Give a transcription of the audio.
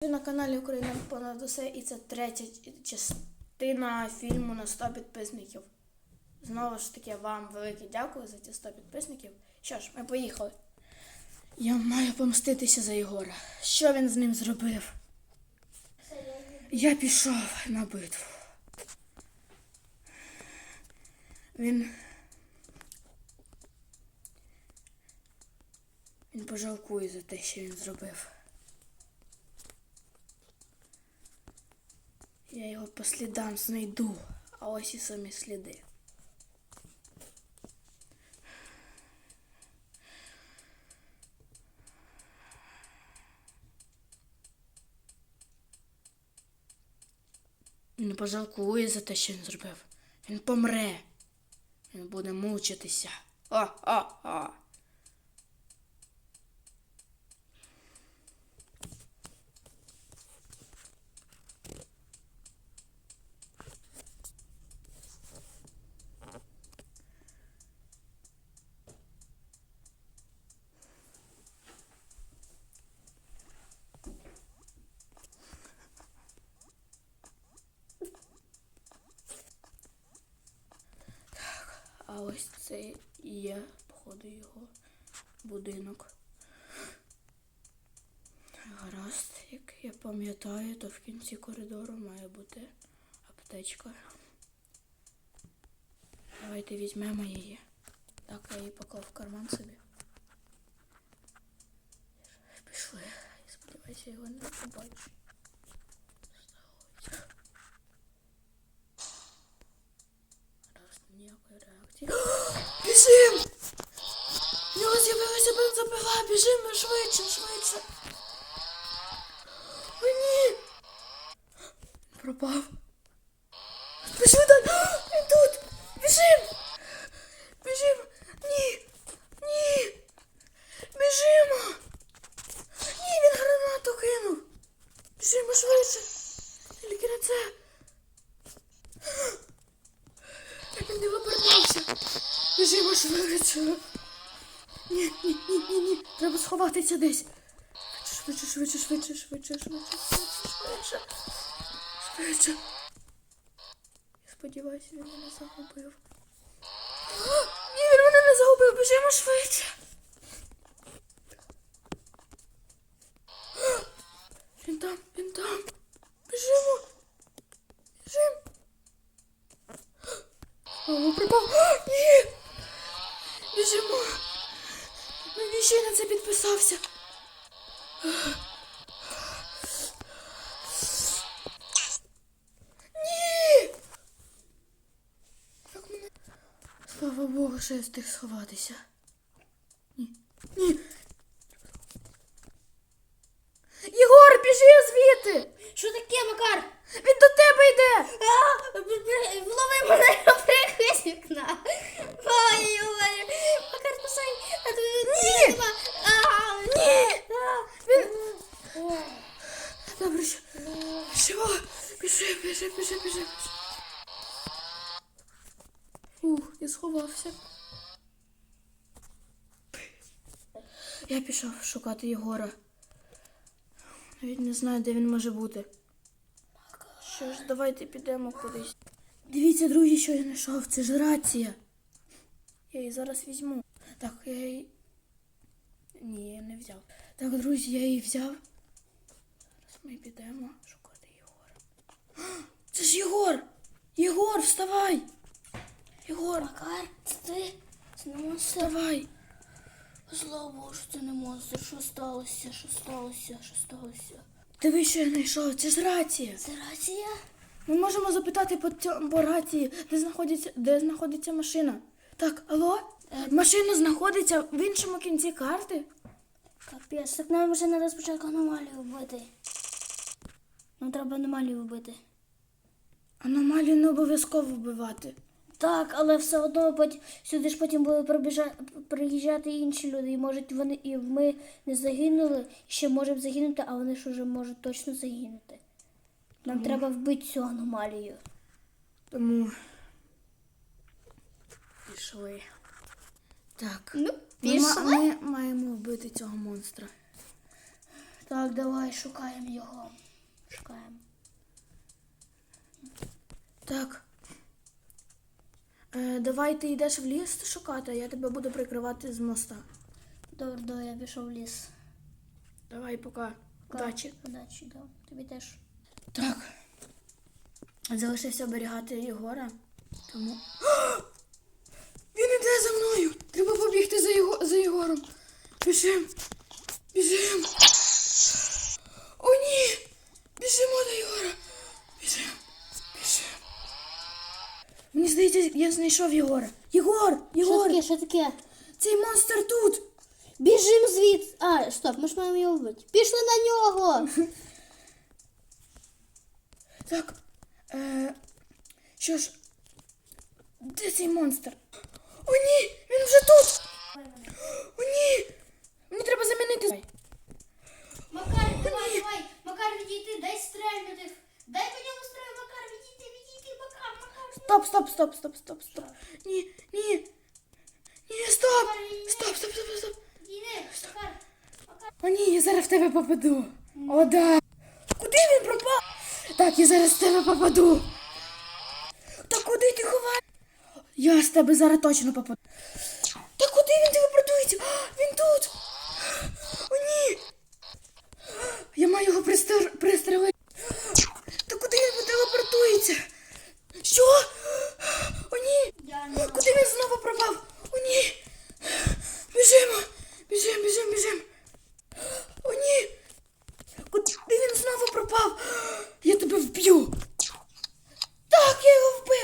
Ви на каналі Україна понад усе і це третя частина фільму на 100 підписників. Знову ж таки, вам велике дякую за ці 100 підписників. Що ж, ми поїхали. Я маю помститися за Єгора. Що він з ним зробив? Я пішов на битву. Він. Він пожалкує за те, що він зробив. Я його по слідам знайду, а ось і самі сліди. Він пожалкує за те, що він зробив. Він помре. Він буде мучитися. О-о-о. А ось це і є, походу, його будинок. Гаразд, як я пам'ятаю, то в кінці коридору має бути аптечка. Давайте візьмемо її. Так, я її поклав в карман собі. Пішли. Сподіваюся, його не побачу. З'явилася бензопила! Біжимо швидше, швидше! О, ні! Пропав. Пішли далі! Він тут! Біжим! Біжим! Ні! Ні! Біжимо! Ні, він гранату кинув! Біжимо швидше! Тільки не це! Як він не повернувся! Біжимо швидше! Ні, ні, ні, ні, ні. Треба сховатися десь. Швидше, швидше, швидше, швидше, швидше, швидше, швидше. Швидше. Я сподіваюся, він мене загубив. Ні, він мене не загубив, біжимо швидше. Він там, він там. Біжимо. О, припав. Ні. Біжимо. Навіщо я на це підписався? Ні! Як мене... Слава Богу, що я встиг сховатися. Ні. Ні. Єгор, біжи звідти! Що таке, Макар? Він до тебе йде! А, влови мене пригай з вікна. Ой, ой, Макар, спасай. А то Ні! Ні! Він... Добре, що... Що? Біжи, біжи, біжи, біжи. Ух, я сховався. Я пішов шукати Єгора. Навіть не знаю, де він може бути. Що ж, давайте підемо кудись. Дивіться, друзі, що я знайшов. Це ж рація. Я її зараз візьму. Так, я її. Ні, я не взяв. Так, друзі, я її взяв. Зараз ми підемо шукати Єгора. Це ж Єгор! Єгор, вставай! Єгор, Макар, це ти? Це не монстр. вставай! Слава Богу, що це не монстр. Що сталося? Що сталося? Що сталося? Диви, що я знайшов, це ж рація. Це рація? Ми можемо запитати по, цьому- по рації, де знаходиться, де знаходиться машина. Так, алло? Машина знаходиться в іншому кінці карти. Капець, так нам вже треба спочатку аномалію вбити. Нам треба аномалію вбити. Аномалію не обов'язково вбивати. Так, але все одно сюди ж потім будуть приїжджати інші люди, і можуть вони і ми не загинули, і ще можемо загинути, а вони ж уже можуть точно загинути. Нам треба вбити цю аномалію. Тому пішли. Так. Ну, Ми, ми маємо вбити цього монстра. Так, давай шукаємо його. Шукаємо. Так. Е, давай ти йдеш в ліс шукати, а я тебе буду прикривати з моста. Добре, давай, я пішов в ліс. Давай, пока. Удачі. Удачі, да. Тобі теж. Так. Залишився оберігати Єгора. Тому. Біжим. Біжим. О, ні! Біжимо до Єгора. Біжим. Біжим. Мені здається, я знайшов Єгора. Єгор! Що Єгор! таке, що таке? Цей монстр тут! Біжим звідси. А, стоп, ми ж маємо його вбити. Пішли на нього. Так. Е, що ж. Де цей монстр? О, ні! Він вже тут! Мені замінити. Макар, давай, давай. Макар, відійти, дай стрельнути. Дай по ньому стрелю, Макар, відійти, відійти, Макар, Макар. Стоп, стоп, стоп, стоп, стоп, стоп. Ні, ні. Ні, стоп! Стоп, стоп, стоп, стоп. Відійди, Макар. О, ні, я зараз в тебе попаду. О, да. Куди він пропав? Так, я зараз в тебе попаду. Та куди ти ховаєш? Я з тебе зараз точно попаду.